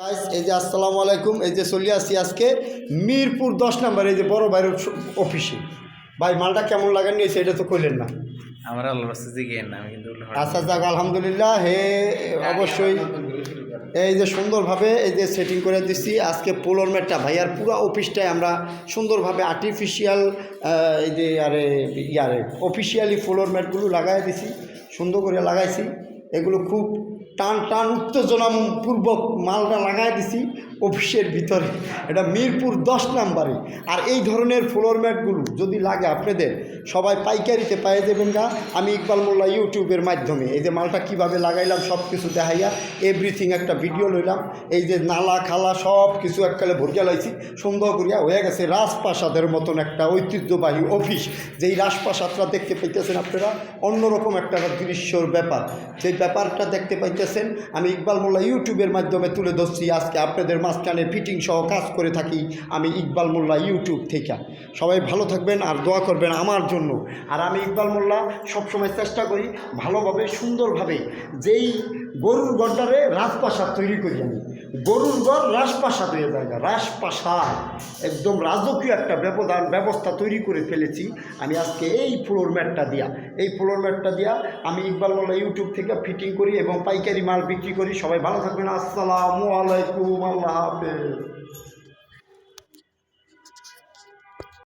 Guys এই যে আসসালামু আলাইকুম এই যে চলে আসছি আজকে মিরপুর দশ নাম্বার এই যে বড় ভাইয়ের অফিসে ভাই মালটা কেমন লাগান নিয়েছে এটা তো করলেন না। আমার আচ্ছা যাক আলহামদুলিল্লাহ হে অবশ্যই। এই যে সুন্দরভাবে এই যে সেটিং করে দিচ্ছি আজকে পোলোর ম্যাটটা। ভাইয়ার পুরো অফিসটায় আমরা সুন্দরভাবে আর্টিফিশিয়াল এই যে আরে ইয়ারে অফিসিয়ালি ফ্লোর ম্যাটগুলো লাগাই দিছি সুন্দর করে লাগাইছি। এগুলো খুব টান টান উত্তেজনাপূর্বক মালটা লাগাই দিছি অফিসের ভিতরে। এটা মিরপুর দশ নাম্বারে। আর এই ধরনের ফ্লোর ম্যাটগুলো যদি লাগে আপনাদের, সবাই পাইকারিতে পাই দেবেন গা আমি ইকবাল মোল্লা ইউটিউবের মাধ্যমে এই যে মালটা কীভাবে লাগাইলাম সব কিছু দেখাইয়া এভরিথিং একটা ভিডিও লইলাম। এই যে নালা, খালা সব কিছু এককালে ভরিয়া লাইছি। সুন্দর করিয়া হয়ে গেছে রাজপ্রাসাদের মতন একটা ঐতিহ্যবাহী অফিস যেই রাজপ্রাসাদটা দেখতে পাইতেছেন আপনারা, অন্যরকম একটা দৃশ্যর ব্যাপার। সেই ব্যাপারটা দেখতে পাইতেছেন। আমি ইকবাল মোল্লা ইউটিউবের মাধ্যমে তুলে ধরছি, আজকে আপনাদের মাঝখানে ফিটিং সহ কাজ করে থাকি আমি ইকবাল মোল্লা ইউটিউব থেকে। সবাই ভালো থাকবেন আর দোয়া করবেন আমার জন্য। আর আমি ইকবাল মোল্লা সবসময় চেষ্টা করি ভালোভাবে, সুন্দরভাবে যেই গরুর গড়টারে রাজপ্রাসাদ তৈরি করি আমি। গরুর গড় রাজপ্রাসাদ হয়ে জায়গা রাজপ্রাসাদ। একদম রাজকীয় একটা ব্যবধান, ব্যবস্থা তৈরি করে ফেলেছি। আমি আজকে এই ফ্লোর ম্যাটটা দিয়া, এই ফ্লোর ম্যাটটা দিয়া আমি ইকবাল মোল্লা ইউটিউব থেকে ফিটিং করি এবং পাইকারি মাল বিক্রি করি। সবাই ভালো থাকবেন। আসসালামু আলাইকুম, আল্লাহ হাফেজ।